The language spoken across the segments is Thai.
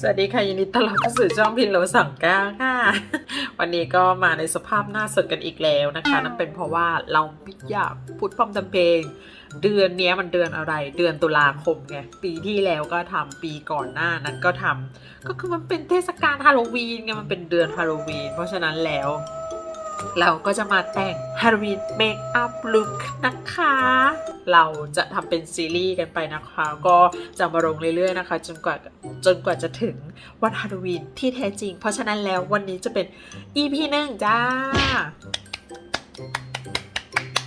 สวัสดีค่ะยินดีต้อนรับเข้าสู่ช่องพินโลสั่งก้าค่ะ วันนี้ก็มาในสภาพหน้าสดกันอีกแล้วนะคะนั่นเป็นเพราะว่าเราไม่อยากพูดพร่ำทำเพลง เดือนนี้มันเดือนอะไร เดือนตุลาคมไงปีที่แล้วก็ทำปีก่อนหน้านั้นก็ทำก็คือมันเป็นเทศกาลฮาโลวีนไงมันเป็นเดือนฮาโลวีนเพราะฉะนั้นแล้ว เราก็จะมาแต่งฮาโลวีนเมคอัพลุคนะคะ เราจะทำเป็นซีรีส์กันไปนะคะ ก็จะมาลงเรื่อยๆนะคะ จนกว่าจนกว่าจะถึงวันฮาโลวีนที่แท้จริง เพราะฉะนั้นแล้ววันนี้จะเป็น EP หนึ่งจ้า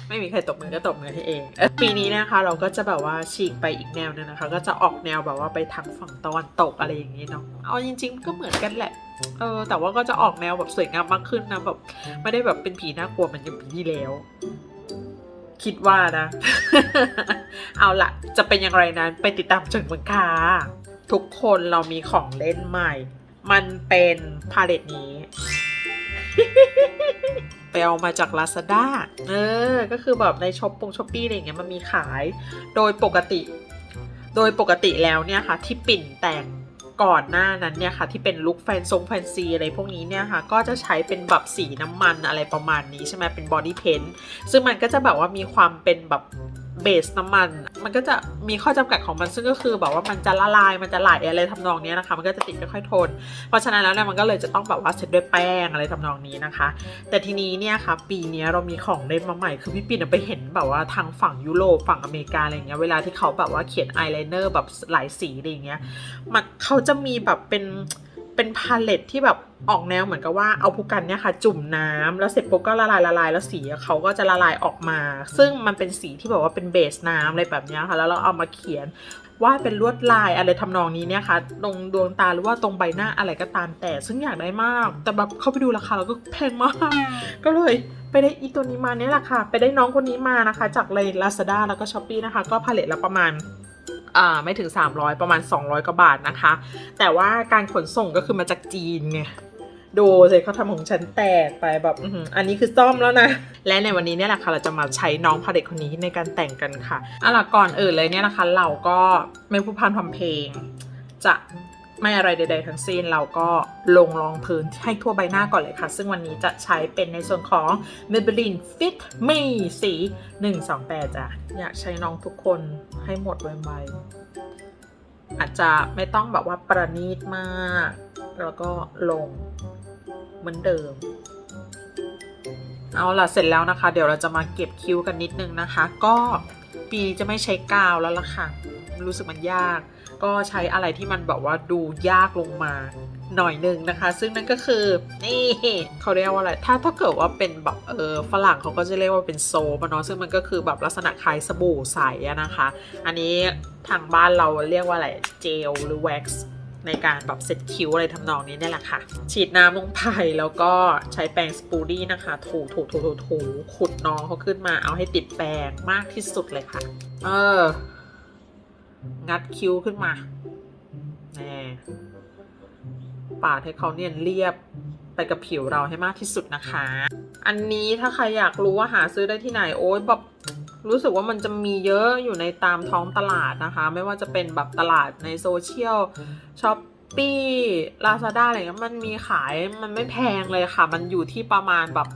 ไม่มีใครตบมือก็ตบมือให้เอง ปีนี้นะคะเราก็จะแบบว่าฉีกไปอีกแนวนึงนะคะ ก็จะออกแนวแบบว่าไปทางฝั่งตะวันตกอะไรอย่างนี้เนาะเอาจริง ๆ ก็เหมือนกันแหละเออแต่ว่าก็จะออกแนวแบบสวยงามมากขึ้นนะแบบไม่ได้แบบเป็นผีน่ากลัวมือนอย่างปีที่แล้ว คิดว่านะ เอาละจะเป็นอย่างไรนั้นไปติดตามชมกันค่ะทุกคนเรามีของเล่นใหม่ มันเป็นพาเลตนี้ ไปเอามาจาก Lazada เออ ก็คือแบบในช็อปปงช้อปปี้อะไรอย่างเงี้ยมันมีขาย โดยปกติ โดยปกติแล้วเนี่ยค่ะ ที่ปิ่นแต่งก่อนหน้านั้นเนี่ยค่ะที่เป็นลุคแฟนทรงแฟนซีอะไรพวกนี้เนี่ยค่ะก็จะใช้เป็นแบบสีน้ำมันอะไรประมาณนี้ใช่ไหมเป็นบอดี้เพนซึ่งมันก็จะแบบว่ามีความเป็นแบบ เบสน้ำมัน มันก็จะมีข้อจำกัดของมันซึ่งก็คือแบบว่ามันจะละลายมันจะไหลอะไรทำนองนี้นะคะ มันก็จะติดไม่ค่อยทน เพราะฉะนั้นแล้วเนี่ยมันก็เลยจะต้องแบบว่าเซ็ตด้วยแป้งอะไรทำนองนี้นะคะ แต่ทีนี้เนี่ยค่ะ ปีนี้เรามีของเล่นมาใหม่ คือพี่ปิ่นไปเห็นแบบว่าทางฝั่งยุโรปฝั่งอเมริกาอะไรเงี้ยเวลาที่เขาแบบว่าเขียนอายไลเนอร์แบบหลายสีอะไรเงี้ยมันเขาจะมีแบบเป็น เป็นพาเลตที่แบบออกแนวเหมือนกับว่าเอาผู้กันเนี่ยค่ะ จุ่มน้ำแล้วเสร็จปุ๊บก็ละลายละลายแล้วสีเขาก็จะละลายออกมา ซึ่งมันเป็นสีที่แบบว่าเป็นเบสน้ำอะไรแบบนี้ค่ะ แล้วเราเอามาเขียนวาดเป็นลวดลายอะไรทำนองนี้เนี่ยค่ะตรงดวงตาหรือว่าตรงใบหน้าอะไรก็ตามแต่ ซึ่งอยากได้มาก แต่แบบเข้าไปดูราคาแล้วก็แพงมาก ก็เลยไปได้อีตัวนี้มาเนี่ยแหละค่ะ ไปได้น้องคนนี้มานะคะ จากเลย Lazada แล้วก็ s h อ p e e นะคะ ก็พาเลตละประมาณ อ่าไม่ถึง 300 ประมาณ 200 กว่าบาทนะคะ แต่ว่าการขนส่งก็คือมาจากจีนไงดูเลยเขาทำของฉันแตกไปแบบอันนี้คือซ่อมแล้วนะ และในวันนี้เนี่ยแหละค่ะเราจะมาใช้น้องพาเด็กคนนี้ในการแต่งกันค่ะเอาล่ะก่อนอื่นเลยเนี่ยนะคะ เราก็ไม่พูดพร่ำทำเพลง จะ ไม่อะไรใด ๆ ทั้งสิ้น เราก็ลงรองพื้นให้ทั่วใบหน้าก่อนเลยค่ะ ซึ่งวันนี้จะใช้เป็นในส่วนของ Maybelline Fit Me สี 128 จ้ะ อยากใช้น้องทุกคนให้หมดไวๆอาจจะไม่ต้องแบบว่าประณีตมาก แล้วก็ลงเหมือนเดิมเอาล่ะเสร็จแล้วนะคะ เดี๋ยวเราจะมาเก็บคิ้วกันนิดนึงนะคะ ก็ปีนี้จะไม่ใช้กาวแล้วล่ะค่ะ รู้สึกมันยาก ก็ใช้อะไรที่มันแบบว่าดูยากลงมาหน่อยหนึ่งนะคะ ซึ่งนั่นก็คือนี่เขาเรียกว่าอะไร ถ้าถ้าเกิดว่าเป็นแบบเออฝรั่งเขาก็จะเรียกว่าเป็นโซปอะเนาะซึ่งมันก็คือแบบลักษณะคล้ายสบู่ใสะนะคะ อันนี้ทางบ้านเราเรียกว่าอะไรเจลหรือแว็กซ์ในการแบบเซ็ตคิ้วอะไรทำนองนี้เนี่ยแหละค่ะ ฉีดน้ำลงไปแล้วก็ใช้แปรงสปูดี้นะคะ ถูถูถูถูถูขุดน้องเขาขึ้นมาเอาให้ติดแปรงมากที่สุดเลยค่ะ เออ งัดคิ้วขึ้นมาแน่ปาดให้เขาเนียนเรียบไปกับผิวเราให้มากที่สุดนะคะ อันนี้ถ้าใครอยากรู้ว่าหาซื้อได้ที่ไหนโอ๊ยแบบรู้สึกว่ามันจะมีเยอะอยู่ในตามท้องตลาดนะคะ ไม่ว่าจะเป็นแบบตลาดในโซเชียลช้อป ปี้ลาซาด้าอะไรเงี้ยมันมีขายมันไม่แพงเลยค่ะ มันอยู่ที่ประมาณแบบ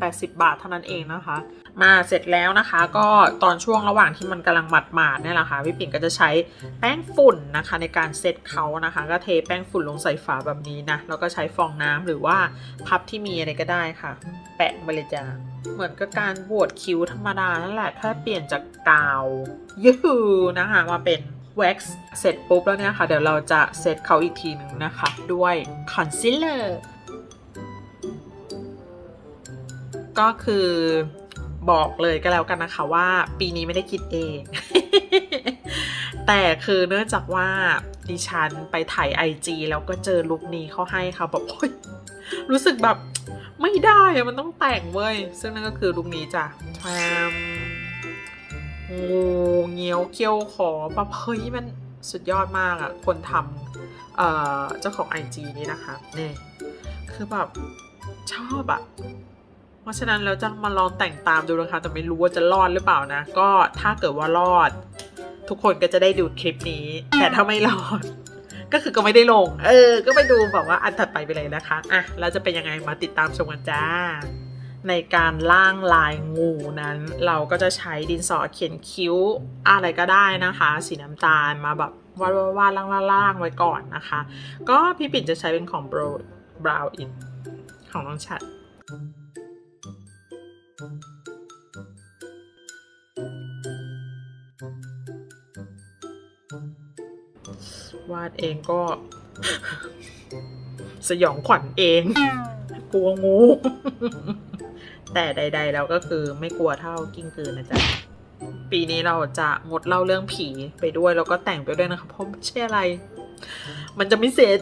70-80 บาทเท่านั้นเองนะคะ มาเสร็จแล้วนะคะ ก็ตอนช่วงระหว่างที่มันกำลังหมาดหมาดเนี่ยแหละค่ะพี่ปิ่นก็จะใช้แป้งฝุ่นนะคะ ในการเซตเขานะคะ ก็เทแป้งฝุ่นลงใส่ฝาแบบนี้นะแล้วก็ใช้ฟองน้ำหรือว่าพับที่มีอะไรก็ได้ค่ะ แปะไปเลยจ้าเหมือนกับการบวดคิ้วธรรมดานั่นแหละแค่เปลี่ยนจากกาวยูนะคะมาเป็น แว็กซ์เสร็จปุ๊บแล้วเนี่ยค่ะ เดี๋ยวเราจะเซตเขาอีกทีหนึ่งนะคะ ด้วยคอนซีลเลอร์ก็คือบอกเลยก็แล้วกันนะคะว่าปีนี้ไม่ได้คิดเอง แต่คือเนื่องจากว่าดิฉันไปถ่ายไอจีแล้วก็เจอลุคนี้เขาให้ค่ะแบบโอ๊ยรู้สึกแบบไม่ได้อะมันต้องแต่งเว้ย ซึ่งนั่นก็คือลุคนี้จ้ะแทม งูเงี้ยวเกี้ยวขอแบบเฮ้ยมันสุดยอดมากอะคนทำเอ่อเจ้าของ IG นี้นะคะนี่คือแบบชอบอะเพราะฉะนั้นเราจะมาลองแต่งตามดูนะคะ แต่ไม่รู้ว่าจะรอดหรือเปล่านะ ก็ถ้าเกิดว่ารอด ทุกคนก็จะได้ดูคลิปนี้ แต่ถ้าไม่รอด ก็คือก็ไม่ได้ลง เออ ก็ไปดูแบบว่าอันถัดไปไปเลยนะคะ อะแล้วจะเป็นยังไงมาติดตามชมกันจ้า ในการล่างลายงูนั้น เราก็จะใช้ดินสอเขียนคิ้วอะไรก็ได้นะคะ สีน้ำตาลมาแบบวาดวาดล่างๆไว้ก่อนนะคะ ก็พี่ปิ่นจะใช้เป็นของ Brow In ของน้องชัดวาดเองก็ สยองขวัญเอง กลัวงู แต่ใด ๆ แล้วก็คือไม่กลัวเท่ากิ้งกือนะจ๊ะ ปีนี้เราจะงดเล่าเรื่องผีไปด้วย แล้วก็แต่งไปด้วยนะคะเพราะไม่ใช่อะไร มันจะไม่เสร็จ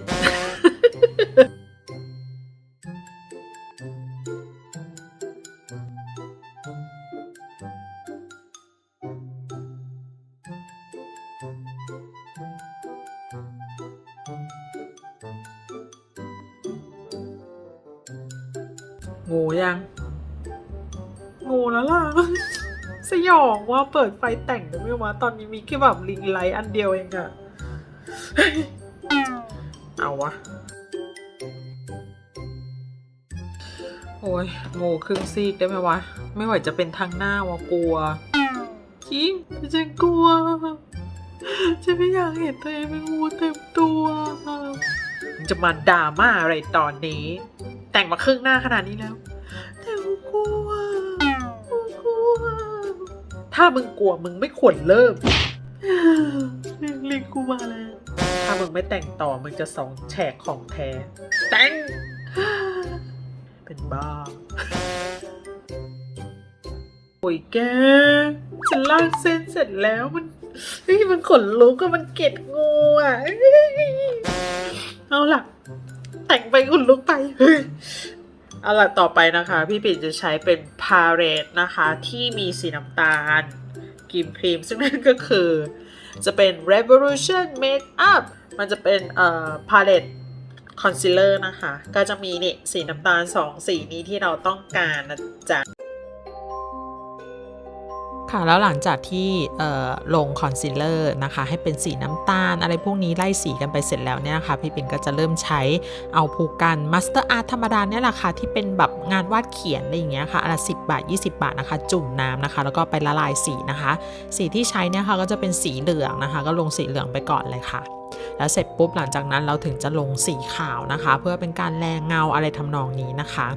งูยัง งูแล้วล่ะ สยองว่าเปิดไฟแต่งได้ไหมวะตอนนี้มีแค่แบบลิงไลท์อันเดียวเองอะเอาวะ โอ้ยงูครึ่งซีกได้ไหมวะ ไม่ไหวจะเป็นทางหน้าวะกลัวจริงฉันกลัว ฉันไม่อยากเห็นตัวเองเป็นงูเต็มตัวจะมาด่าม่าอะไรตอนนี้ แต่งมาครึ่งหน้าขนาดนี้แล้ว ถ้ามึงกลัวมึงไม่ควรเริ่ม ลิงกูมาแล้ว ถ้ามึงไม่แต่งต่อมึงจะสองแฉกของแท้ แต่ง เป็นบ้า โอ้ยแก ฉันลากเส้นเสร็จแล้วมันเฮ้ยมันขนลุกอะมันเก็ดงูอะเอาล่ะ แต่งไปขนลุกไป เฮ้ย เอาล่ะต่อไปนะคะ พี่ปิ่นจะใช้เป็นพาเรตนะคะ ที่มีสีน้ำตาลครีมครีม ซึ่งนั่นก็คือ จะเป็น Revolution Makeup มันจะเป็นเอ่อพาเลตคอนซีลเลอร์นะคะ ก็จะมีนี่สีน้ำตาล 2 สีนี้ที่เราต้องการนะจ๊ะ ค่ะ แล้วหลังจากที่ลงคอนซีลเลอร์นะคะ ให้เป็นสีน้ำตาล อะไรพวกนี้ไล่สีกันไปเสร็จแล้วเนี่ยนะคะพี่ปิ่นก็จะเริ่มใช้เอาผูกกันมาสเตอร์อาร์ตธรรมดาเนี่ยแหละค่ะ ที่เป็นแบบงานวาดเขียนอะไรอย่างเงี้ยค่ะอันละสิบาท 20 บาทนะคะ จุ่มน้ำนะคะ แล้วก็ไปละลายสีนะคะ สีที่ใช้เนี่ยค่ะก็จะเป็นสีเหลืองนะคะ ก็ลงสีเหลืองไปก่อนเลยค่ะแล้วเสร็จปุ๊บหลังจากนั้นเราถึงจะลงสีขาวนะคะ เพื่อเป็นการแรงเงาอะไรทำนองนี้นะคะ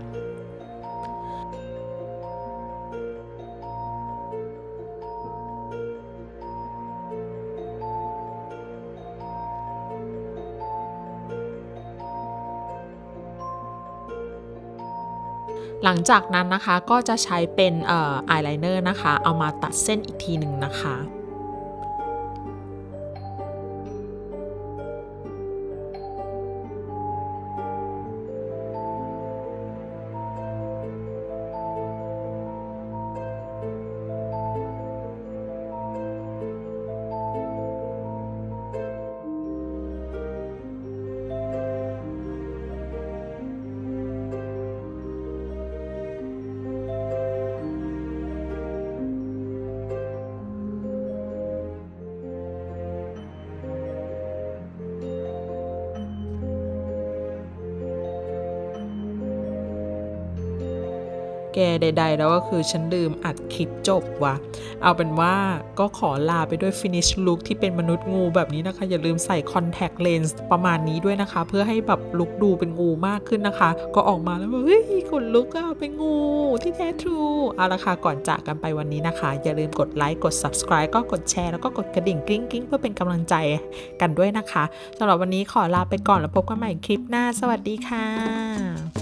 หลังจากนั้นนะคะก็จะใช้เป็นอายไลเนอร์นะคะ เอามาตัดเส้นอีกทีหนึ่งนะคะ แกใด ๆ แล้วก็คือฉันลืมอัดคลิปจบว่ะเอาเป็นว่าก็ขอลาไปด้วย finish look ที่เป็นมนุษย์งูแบบนี้นะคะ อย่าลืมใส่ contact lens ประมาณนี้ด้วยนะคะ เพื่อให้แบบลุกดูเป็นงูมากขึ้นนะคะ ก็ออกมาแล้วแบบเฮ้ยขนลุกอะเป็นงูที่แท้ทรูเอาละค่ะก่อนจากกันไปวันนี้นะคะ อย่าลืมกดไลค์กด subscribe ก็กดแชร์แล้วก็กดกระดิ่งกริ๊งกริ๊งเพื่อเป็นกำลังใจกันด้วยนะคะสำหรับวันนี้ขอลาไปก่อนแล้วพบกันใหม่คลิปหน้า สวัสดีค่ะ